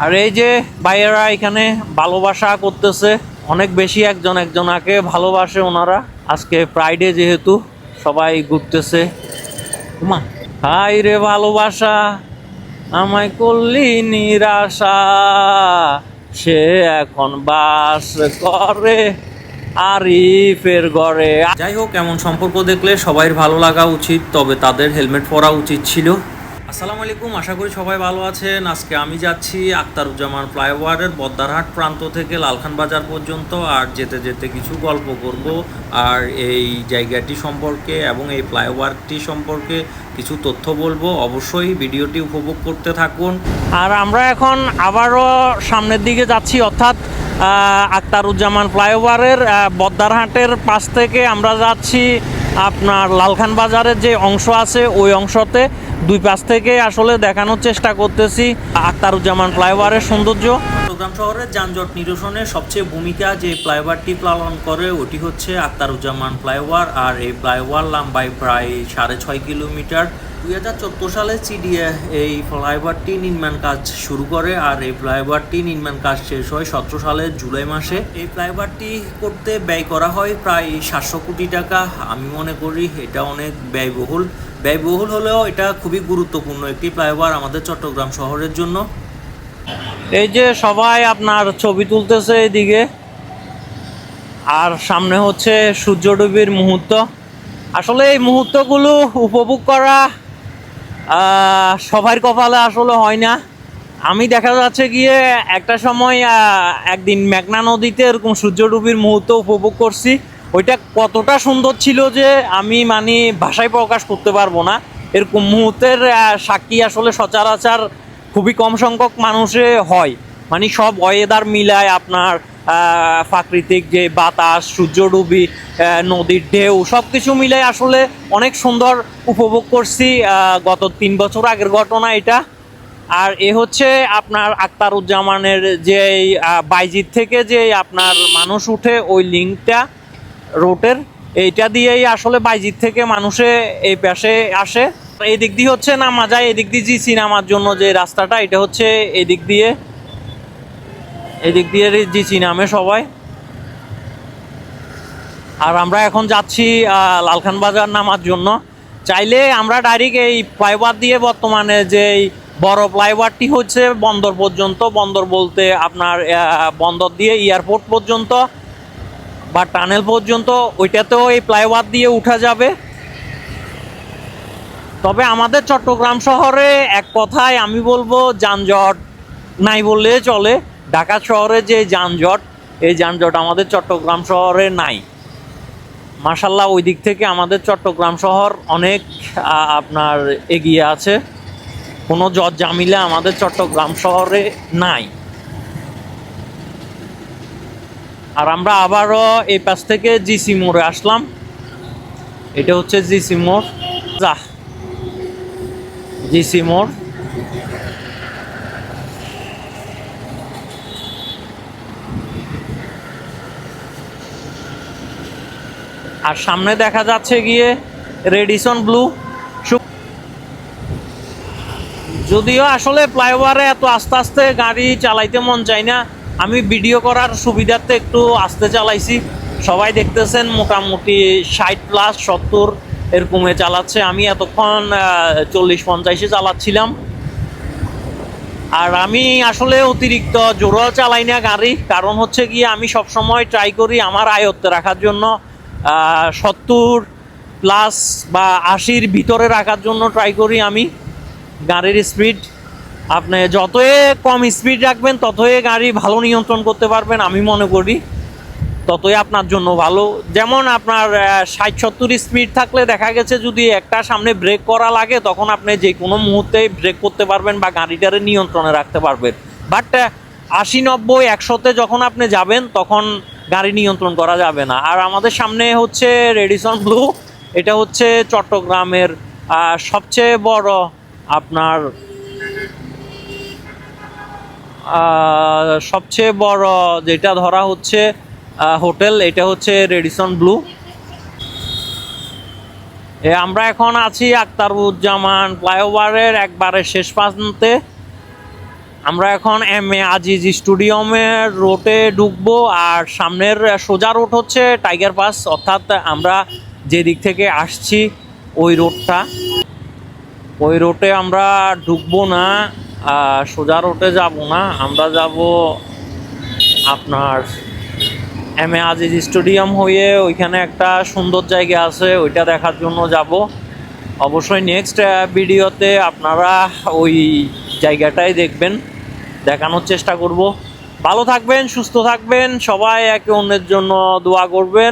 আর এই যে ভাইয়েরা এখানে ভালোবাসা করতেছে, অনেক বেশি একজন একজনাকে ভালোবাসে ওনারা। আজকে ফ্রাইডে যেহেতু, সবাই ঘুরতেছে। মা হাই রে ভালোবাসা, আমায় করলি নিরাশা, সে এখন বাস করে আরিফের ঘরে। যাই হোক, এমন সম্পর্ক দেখলে সবাই ভালো লাগা উচিত, তবে তাদের হেলমেট পরা উচিত ছিল। আসসালামু আলাইকুম, আশা করি সবাই ভালো আছেন। আজকে আমি যাচ্ছি আক্তারুজ্জামান ফ্লাইওভারের বদ্দারহাট প্রান্ত থেকে লালখান বাজার পর্যন্ত আর যেতে যেতে কিছু গল্প করব। আর এই জায়গাটি সম্পর্কে এবং এই ফ্লাইওভারটি সম্পর্কে কিছু তথ্য বলব। অবশ্যই ভিডিওটি উপভোগ করতে থাকুন। আর আমরা এখন আবারও সামনের দিকে যাচ্ছি, অর্থাৎ আক্তারুজ্জামান ফ্লাইওভারের বদ্দারহাটের পাশ থেকে আমরা যাচ্ছি। আপনার লালখান বাজারের যে অংশ আছে, ওই অংশতে দুই পাশ থেকে আসলে দেখানোর চেষ্টা করতেছি। আক্তারুজ্জামান ফ্লাইওভারের সৌন্দর্য। চট্টগ্রাম শহরের যানজট নিরসনে সবচেয়ে ভূমিকা যে ফ্লাইওভারটি পালন করে, ওটি হচ্ছে আক্তারুজ্জামান ফ্লাইওভার। আর এই ফ্লাইওভার লম্বায় প্রায় সাড়ে ছয় কিলোমিটার। দুই হাজার চোদ্দ সালে সিডিএ এই ফ্লাইওভারটি নির্মাণ কাজ শুরু করে আর এই ফ্লাইওভারটি নির্মাণ কাজ শেষ হয় সতেরো সালের জুলাই মাসে। এই ফ্লাইওভারটি করতে ব্যয় করা হয় প্রায় সাতশো কোটি টাকা। আমি মনে করি এটা অনেক ব্যয়বহুল। ব্যয়বহুল হলেও এটা খুবই গুরুত্বপূর্ণ একটি ফ্লাইওভার আমাদের চট্টগ্রাম শহরের জন্য। এই যে সবাই আপনার ছবি তুলতেছে এদিকে আর সামনে হচ্ছে সূর্যডুবির মুহূর্ত। আসলে এই মুহূর্তগুলো উপভোগ করা সবার কপালে আসলে হয় না। আমি দেখা যাচ্ছে গিয়ে একটা সময় একদিন মেঘনা নদীতে এরকম সূর্যডুবির মুহূর্ত উপভোগ করছি। ওইটা কতটা সুন্দর ছিল যে আমি মানে ভাষায় প্রকাশ করতে পারব না। এরকম মুহূর্তের সাক্ষী আসলে সচরাচর খুবই কম সংখ্যক মানুষে হয়। মানে সব ওয়েদার মিলায় আপনার প্রাকৃতিক যে বাতাস সূর্যডুবি নদীর ঢেউ সব কিছু মিলাই আসলে অনেক সুন্দর উপভোগ করছি গত তিন বছর আগের ঘটনা এটা। আর এ হচ্ছে আপনার আক্তারুজ্জামানের যে বাইজিৎ থেকে যে আপনার মানুষ উঠে ওই লিঙ্কটা, রোটের, এইটা দিয়েই আসলে বাইজিৎ থেকে মানুষে এই পাশে আসে। এই দিক দিয়ে হচ্ছে নামা যায়, এদিক দিয়ে জিসি নামার জন্য যে রাস্তাটা, এটা হচ্ছে এদিক দিয়ে এদিক দিয়ে জিসি নামে সবাই। আর আমরা এখন যাচ্ছি লালখান বাজার নামার জন্য। চাইলে আমরা ডাইরেক্ট এই ফ্লাইওভার দিয়ে বর্তমানে যে বড় ফ্লাইওভারটি হচ্ছে বন্দর পর্যন্ত, বন্দর বলতে আপনার বন্দর দিয়ে এয়ারপোর্ট পর্যন্ত বা টানেল পর্যন্ত, ওইটাতেও এই ফ্লাইওভার দিয়ে উঠা যাবে। তবে আমাদের চট্টগ্রাম শহরে এক কথায় আমি বলব যানজট নাই বললে চলে। ঢাকা শহরে যে যানজট, এই যানজট আমাদের চট্টগ্রাম শহরে নাই। মাসাল্লাহ ওই দিক থেকে আমাদের চট্টগ্রাম শহর অনেক আপনার এগিয়ে আছে। কোনো জট জামিলা আমাদের চট্টগ্রাম শহরে নাই। আর আমরা আবারও এই পাশ থেকে জিসি মোড়ে আসলাম। এটা হচ্ছে জিসি মোড়। যা জিসি মোড়। আর সামনে দেখা যাচ্ছে গিয়ে রেডিসন ব্লু। যদিও আসলে ফ্লাইওভারে এত আস্তে আস্তে গাড়ি চালাইতে মন চাই না, আমি ভিডিও করার সুবিধার্থে একটু আস্তে চালাইছি। সবাই দেখতেছেন মোটামুটি ষাট প্লাস সত্তর এরকমে চালাচ্ছে। আমি এতক্ষণ চল্লিশ পঞ্চাশে চালাচ্ছিলাম। আর আমি আসলে অতিরিক্ত জোরও চালাই না গাড়ি, কারণ হচ্ছে গিয়ে আমি সবসময় ট্রাই করি আমার আয়ত্তে রাখার জন্য। সত্তর প্লাস বা আশির ভিতরে রাখার জন্য ট্রাই করি আমি। গাড়ির স্পিড আপনি যতই কম স্পিড রাখবেন, ততই গাড়ি ভালো নিয়ন্ত্রণ করতে পারবেন, আমি মনে করি। ততই আপনার জন্য ভালো। যেমন আপনার ষাট সত্তর স্পিড থাকলে দেখা গেছে যদি একটা সামনে ব্রেক করা লাগে, তখন আপনি যে কোনো মুহূর্তে ব্রেক করতে পারবেন বা গাড়িটারে নিয়ন্ত্রণে রাখতে পারবেন। বাট আশি, নব্বই, একশোতে যখন আপনি যাবেন, তখন গাড়ি নিয়ন্ত্রণ করা যাবে না। আর আমাদের সামনে হচ্ছে রেডিসন ব্লু এটা হচ্ছে চট্টগ্রামের সবচেয়ে বড় আপনার সবচেয়ে বড় যেটা ধরা হচ্ছে হোটেল, এটা হচ্ছে রেডিসন ব্লু আমরা এখন আছি আক্তারুজ্জামান ফ্লাইওভারের একবারে শেষ প্রান্তে। আমরা এখন এম এ আজিজ স্টুডিয়ামের রোটে ঢুকবো আর সামনের সোজা রোড হচ্ছে টাইগার পাস অর্থাৎ আমরা যে দিক থেকে আসছি ওই রোডটা ওই রোডে আমরা ঢুকবো না সোজা রোডে যাব না, আমরা যাব আপনার এম এ আজিজ স্টেডিয়াম হয়ে ওইখানে একটা সুন্দর জায়গা আছে, ওইটা দেখার জন্য যাব। অবশ্যই নেক্সট ভিডিওতে আপনারা ওই জায়গাটাই দেখবেন। দেখানোর চেষ্টা করব। ভালো থাকবেন সুস্থ থাকবেন সবাই একে অন্যের জন্য দোয়া করবেন।